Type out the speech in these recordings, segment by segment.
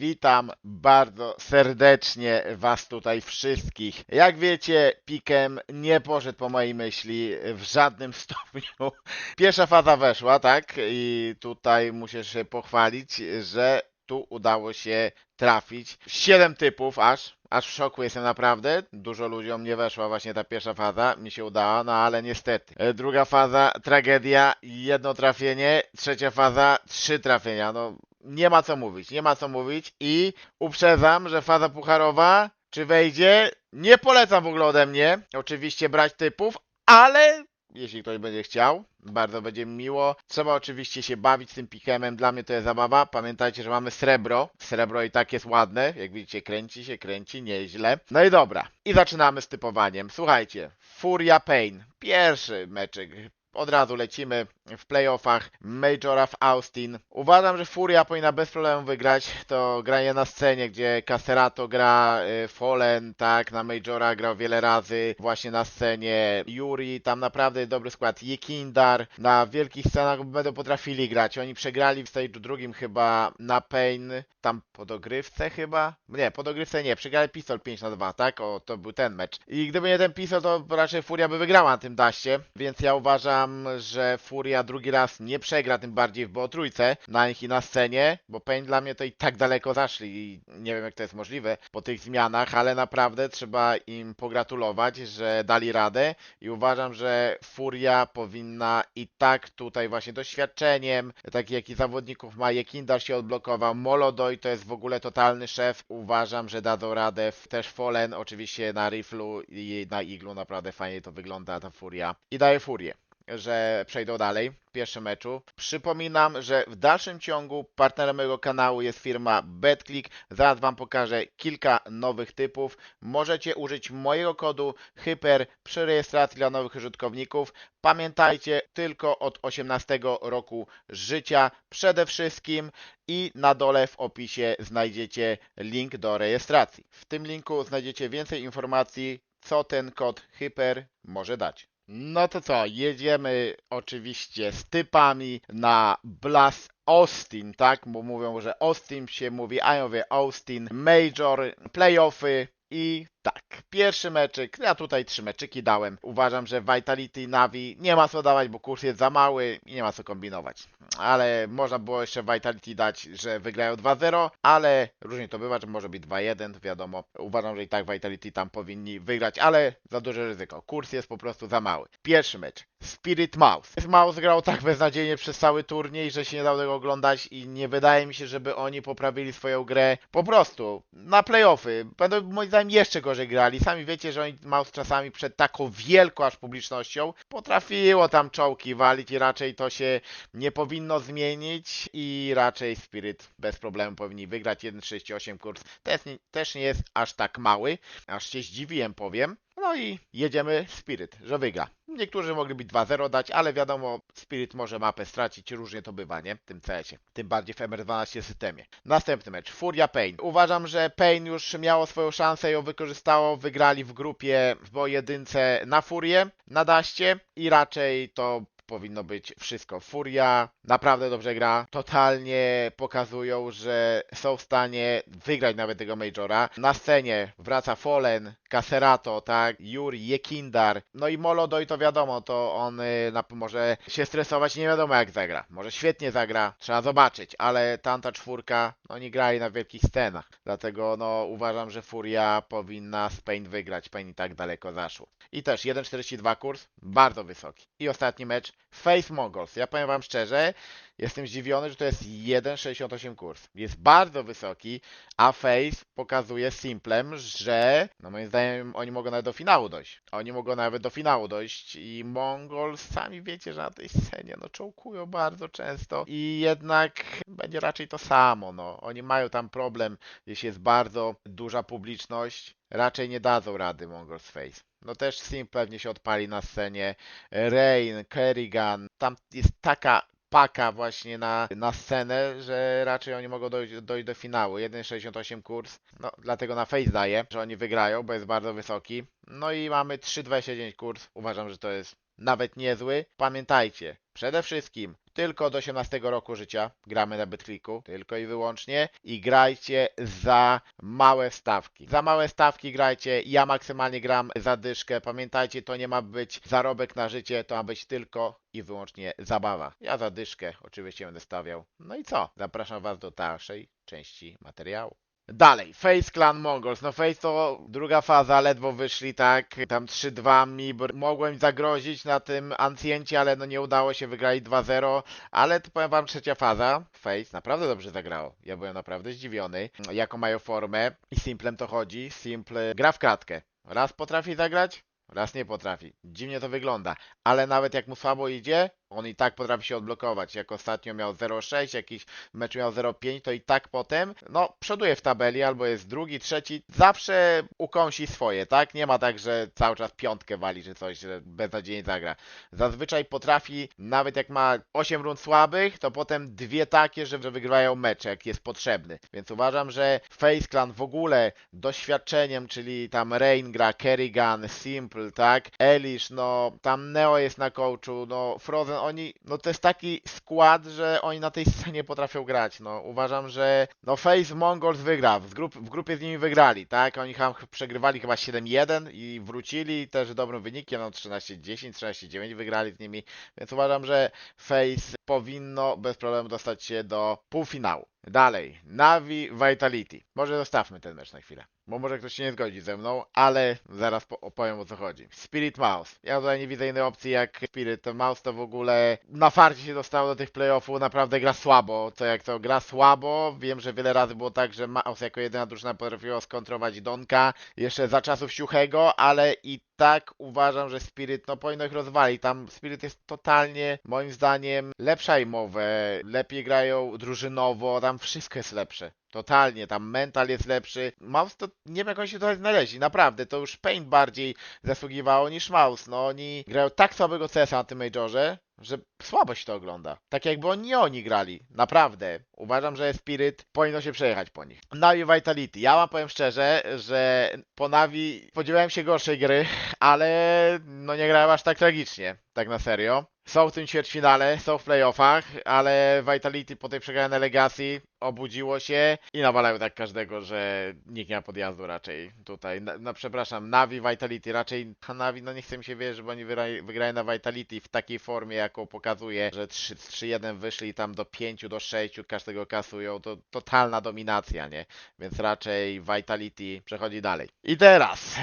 Witam bardzo serdecznie Was tutaj wszystkich. Jak wiecie, Pikem nie poszedł po mojej myśli w żadnym stopniu. Pierwsza faza weszła, tak? I tutaj muszę się pochwalić, że tu udało się trafić. Siedem typów aż. Aż w szoku jestem naprawdę. Dużo ludziom nie weszła właśnie ta pierwsza faza. Mi się udała, no ale niestety. E, Druga faza, tragedia, jedno trafienie. Trzecia faza, trzy trafienia. No nie ma co mówić, nie ma co mówić. I uprzedzam, że faza pucharowa, czy wejdzie, nie polecam w ogóle ode mnie. Oczywiście brać typów, ale jeśli ktoś będzie chciał, bardzo będzie mi miło. Trzeba oczywiście się bawić z tym pikemem, dla mnie to jest zabawa. Pamiętajcie, że mamy srebro. Srebro i tak jest ładne, jak widzicie, kręci się, kręci, nieźle. No i dobra, i zaczynamy z typowaniem. Słuchajcie, Furia Pain, pierwszy meczek. Od razu lecimy w playoffach Majora w Austin. Uważam, że Furia powinna bez problemu wygrać. To granie na scenie, gdzie Caserato gra, y, Fallen, tak, na Majora grał wiele razy, właśnie na scenie. Yuri, tam naprawdę dobry skład. Jekindar, na wielkich scenach będą potrafili grać. Oni przegrali w stage'u drugim chyba na Pain, tam po dogrywce chyba? Nie, po dogrywce nie, przegrali Pistol 5 na 2, tak? O, to był ten mecz. I gdyby nie ten Pistol, to raczej Furia by wygrała na tym daście, więc ja uważam, że Furia drugi raz nie przegra, tym bardziej w BO trójce na nich i na scenie, bo Pain dla mnie to i tak daleko zaszli i nie wiem jak to jest możliwe po tych zmianach, ale naprawdę trzeba im pogratulować, że dali radę i uważam, że Furia powinna i tak tutaj właśnie doświadczeniem, takich jakich zawodników ma, Jekindar się odblokował, Molodoj to jest w ogóle totalny szef, uważam, że dadzą radę, też Fallen oczywiście na Riflu i na Iglu. Naprawdę fajnie to wygląda ta Furia. I daje Furię że przejdą dalej w pierwszym meczu. Przypominam, że w dalszym ciągu partnerem mojego kanału jest firma BetClick. Zaraz Wam pokażę kilka nowych typów. Możecie użyć mojego kodu HYPER przy rejestracji dla nowych użytkowników. Pamiętajcie, tylko od 18 roku życia przede wszystkim i na dole w opisie znajdziecie link do rejestracji. W tym linku znajdziecie więcej informacji, co ten kod HYPER może dać. No to co, jedziemy oczywiście z typami na Blast Austin, tak? Bo mówią, że Austin się mówi, a ja mówię Austin, Major, playoffy i tak. Pierwszy meczyk, ja tutaj trzy meczyki dałem. Uważam, że Vitality Navi nie ma co dawać, bo kurs jest za mały i nie ma co kombinować. Ale można było jeszcze Vitality dać, że wygrają 2-0, ale różnie to bywa, że może być 2-1, to wiadomo. Uważam, że i tak Vitality tam powinni wygrać, ale za duże ryzyko. Kurs jest po prostu za mały. Pierwszy mecz. Spirit Mouse. Mouse grał tak beznadziejnie przez cały turniej, że się nie dało tego oglądać i nie wydaje mi się, żeby oni poprawili swoją grę. Po prostu na playoffy. Będą moim zdaniem jeszcze gorzej grali. Sami wiecie, że oni Mouse czasami przed taką wielką aż publicznością potrafiło tam czołki walić i raczej to się nie powinno zmienić i raczej Spirit bez problemu powinni wygrać 1.38 kurs. Też nie, też nie jest aż tak mały. Aż się zdziwiłem powiem. No i jedziemy Spirit, że wygra. Niektórzy mogliby 2-0 dać, ale wiadomo, Spirit może mapę stracić, różnie to bywa, nie? W tym CS-ie. Tym bardziej w MR12 systemie. Następny mecz, Furia Pain. Uważam, że Pain już miało swoją szansę, ją wykorzystało, wygrali w grupie w pojedynce na Furię, na daście i raczej to powinno być wszystko. Furia naprawdę dobrze gra. Totalnie pokazują, że są w stanie wygrać nawet tego Majora. Na scenie wraca Fallen, Caserato, tak, Yuri, Jekindar. No i Molodoj to wiadomo, to on y, na, może się stresować, nie wiadomo jak zagra. Może świetnie zagra, trzeba zobaczyć, ale tamta czwórka, no nie grali na wielkich scenach. Dlatego no uważam, że Furia powinna z Pain wygrać. Pain i tak daleko zaszło. I też 1.42 kurs, bardzo wysoki. I ostatni mecz, Face Mongols. Ja powiem wam szczerze, jestem zdziwiony, że to jest 1.68 kurs. Jest bardzo wysoki, a Face pokazuje simplem, że no moim zdaniem oni mogą nawet do finału dojść. Oni mogą nawet do finału dojść i Mongols, sami wiecie, że na tej scenie no czołkują bardzo często i jednak będzie raczej to samo, no. Oni mają tam problem, jeśli jest bardzo duża publiczność, raczej nie dadzą rady Mongols Face. No też Sim pewnie się odpali na scenie. Rain, Kerrigan, tam jest taka paka właśnie na, na scenę, że raczej oni mogą dojść, dojść do finału. 1,68 kurs, no dlatego na face daję, że oni wygrają, bo jest bardzo wysoki. No i mamy 3,29 kurs, uważam, że to jest nawet niezły. Pamiętajcie, przede wszystkim tylko do 18 roku życia. Gramy na BetClicku, tylko i wyłącznie. I grajcie za małe stawki. Za małe stawki grajcie. Ja maksymalnie gram za dyszkę. Pamiętajcie, to nie ma być zarobek na życie, to ma być tylko i wyłącznie zabawa. Ja za dyszkę oczywiście będę stawiał. No i co? Zapraszam Was do dalszej części materiału. Dalej, Face Clan Mongols. No Face to druga faza, ledwo wyszli, tak. Tam 3-2 mi mogłem zagrozić na tym Anciencie, ale no nie udało się, wygrali 2-0. Ale to powiem wam trzecia faza. Face naprawdę dobrze zagrało. Ja byłem naprawdę zdziwiony, jaką mają formę. I Simplem to chodzi. Simple gra w kratkę. Raz potrafi zagrać, raz nie potrafi. Dziwnie to wygląda. Ale nawet jak mu słabo idzie, on i tak potrafi się odblokować. Jak ostatnio miał 0,6, jakiś mecz miał 0,5, to i tak potem, no, przoduje w tabeli, albo jest drugi, trzeci, zawsze ukąsi swoje, tak? Nie ma tak, że cały czas piątkę wali, czy coś, że beznadziejnie zagra. Zazwyczaj potrafi, nawet jak ma 8 rund słabych, to potem dwie takie, że wygrywają mecze, jak jest potrzebny. Więc uważam, że Face Clan w ogóle doświadczeniem, czyli tam Rain gra, Kerrigan, Simple, tak? Elish, no, tam Neo jest na coachu, no, Frozen, oni, no to jest taki skład, że oni na tej scenie potrafią grać, no. Uważam, że, no, Face Mongols wygra, w, grup, w grupie z nimi wygrali, tak? Oni tam przegrywali chyba 7-1 i wrócili też dobrym wynikiem, no, 13-10, 13-9 wygrali z nimi, więc uważam, że Face powinno bez problemu dostać się do półfinału. Dalej, Navi Vitality. Może zostawmy ten mecz na chwilę, bo może ktoś się nie zgodzi ze mną, ale zaraz po- opowiem o co chodzi. Spirit Mouse. Ja tutaj nie widzę innej opcji jak Spirit Mouse to w ogóle na farcie się dostało do tych playoffów, naprawdę gra słabo. To jak to gra słabo, wiem, że wiele razy było tak, że Mouse jako jedyna drużyna potrafiła skontrować Donka jeszcze za czasów Siuchego, ale i tak uważam, że Spirit no powinno ich rozwalić. Tam Spirit jest totalnie, moim zdaniem, lepsza imowe, lepiej grają drużynowo, tam wszystko jest lepsze. Totalnie, tam mental jest lepszy. Mouse to nie wiem jak oni się tutaj znaleźli, naprawdę. To już Paint bardziej zasługiwało niż Mouse. No oni grają tak słabego CS na tym Majorze, że słabo się to ogląda. Tak jakby oni oni grali. Naprawdę. Uważam, że Spirit powinno się przejechać po nich. Navi Vitality. Ja wam powiem szczerze, że po Navi spodziewałem się gorszej gry, ale no nie grałem aż tak tragicznie. Tak na serio. Są w tym ćwierćfinale, są w playoffach, ale Vitality po tej przegranej Legacy obudziło się i nawalają tak każdego, że nikt nie ma podjazdu raczej tutaj. No, no przepraszam, Navi, Vitality, raczej Navi, no nie chcę mi się wierzyć, bo oni wygra- wygrają na Vitality w takiej formie, jaką pokazuje, że 3 3-1 wyszli tam do 5, do 6, każdego kasują, to totalna dominacja, nie? Więc raczej Vitality przechodzi dalej. I teraz,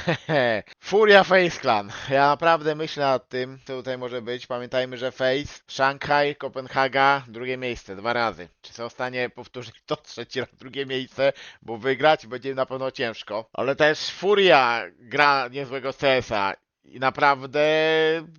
Furia Face Clan. Ja naprawdę myślę nad tym, co tutaj może być. Pamiętajmy, że Face, Szanghaj, Kopenhaga, drugie miejsce, dwa razy. Czy są w stanie powtórzyć to trzeci raz drugie miejsce, bo wygrać będzie na pewno ciężko. Ale też Furia gra niezłego CS-a i naprawdę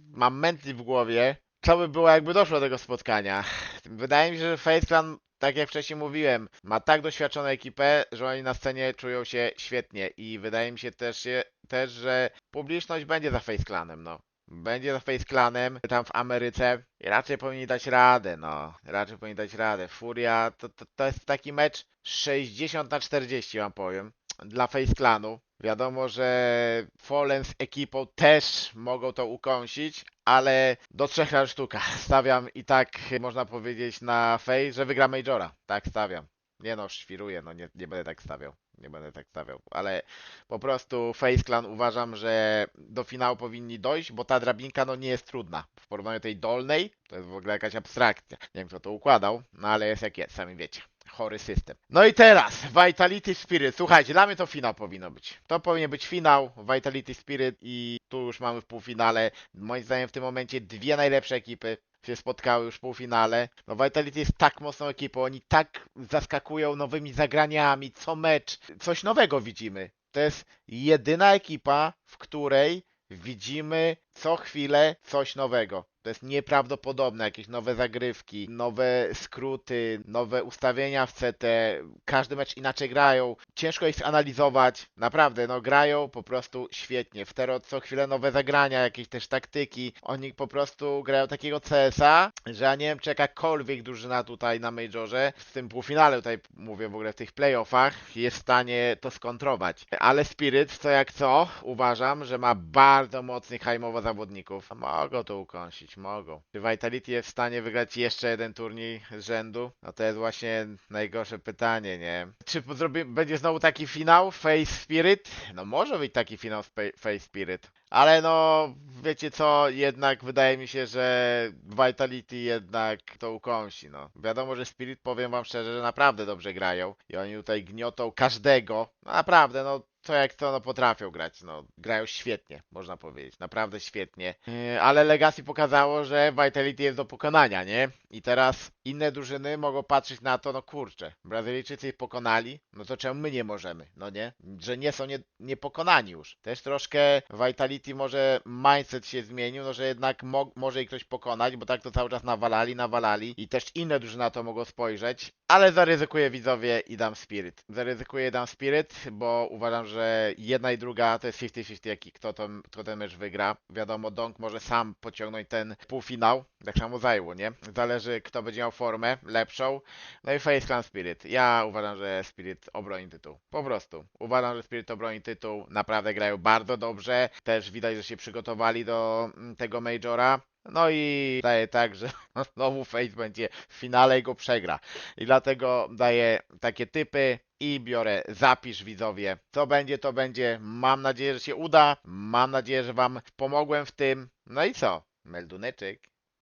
mam mętli w głowie. Co by było, jakby doszło do tego spotkania? Wydaje mi się, że Face Clan tak jak wcześniej mówiłem, ma tak doświadczoną ekipę, że oni na scenie czują się świetnie i wydaje mi się też, też że publiczność będzie za Face Clanem, no. Będzie za Face Clanem tam w Ameryce i raczej powinni dać radę, no. Raczej powinni dać radę. Furia to, to, to jest taki mecz 60 na 40 wam powiem dla Face Clanu. Wiadomo, że Fallen z ekipą też mogą to ukąsić, ale do trzech razy sztuka. Stawiam i tak można powiedzieć na Face, że wygra Majora. Tak stawiam. Nie no, świruję, no nie, nie będę tak stawiał. Nie będę tak stawiał, ale po prostu Face Clan uważam, że do finału powinni dojść, bo ta drabinka no nie jest trudna. W porównaniu tej dolnej, to jest w ogóle jakaś abstrakcja. Nie wiem kto to układał, no ale jest jak jest, sami wiecie. Chory system. No i teraz, Vitality Spirit. Słuchajcie, dla mnie to finał powinno być. To powinien być finał, Vitality Spirit i tu już mamy w półfinale. Moim zdaniem w tym momencie dwie najlepsze ekipy się spotkały już w półfinale. No Vitality jest tak mocną ekipą, oni tak zaskakują nowymi zagraniami, co mecz, coś nowego widzimy. To jest jedyna ekipa, w której widzimy co chwilę coś nowego. To jest nieprawdopodobne, jakieś nowe zagrywki, nowe skróty, nowe ustawienia w CT. Każdy mecz inaczej grają. Ciężko ich analizować. Naprawdę, no grają po prostu świetnie. W Tero co chwilę nowe zagrania, jakieś też taktyki. Oni po prostu grają takiego CS-a, że ja nie wiem, czy jakakolwiek drużyna tutaj na Majorze, w tym półfinale tutaj mówię w ogóle w tych playoffach, jest w stanie to skontrować. Ale Spirit, co jak co, uważam, że ma bardzo mocny hajmowo zawodników. Mogą to ukąsić, mogą. Czy Vitality jest w stanie wygrać jeszcze jeden turniej z rzędu? No to jest właśnie najgorsze pytanie, nie? Czy zrobi, będzie znowu taki finał Face Spirit? No może być taki finał Face Spirit. Ale no, wiecie co, jednak wydaje mi się, że Vitality jednak to ukąsi, no. Wiadomo, że Spirit, powiem wam szczerze, że naprawdę dobrze grają i oni tutaj gniotą każdego. No naprawdę, no to jak to no, potrafią grać, no grają świetnie, można powiedzieć, naprawdę świetnie. Yy, ale Legacy pokazało, że Vitality jest do pokonania, nie? I teraz inne drużyny mogą patrzeć na to, no kurczę, Brazylijczycy ich pokonali, no to czemu my nie możemy, no nie? Że nie są nie, niepokonani już. Też troszkę Vitality może mindset się zmienił, no że jednak mo może ich ktoś pokonać, bo tak to cały czas nawalali, nawalali i też inne drużyny na to mogą spojrzeć, ale zaryzykuję widzowie i dam Spirit. Zaryzykuję i dam Spirit, bo uważam, że jedna i druga to jest 50-50, jaki kto, to, kto ten mecz wygra. Wiadomo, Donk może sam pociągnąć ten półfinał, tak samo zajło, nie? Zależy kto będzie miał formę lepszą. No i Face Clan Spirit. Ja uważam, że Spirit obroni tytuł. Po prostu. Uważam, że Spirit obroni tytuł. Naprawdę grają bardzo dobrze. Też widać, że się przygotowali do mm, tego Majora. No i daje tak, że znowu Face będzie w finale i go przegra. I dlatego daję takie typy i biorę zapisz widzowie. Co będzie, to będzie. Mam nadzieję, że się uda. Mam nadzieję, że wam pomogłem w tym. No i co? Melduneczek.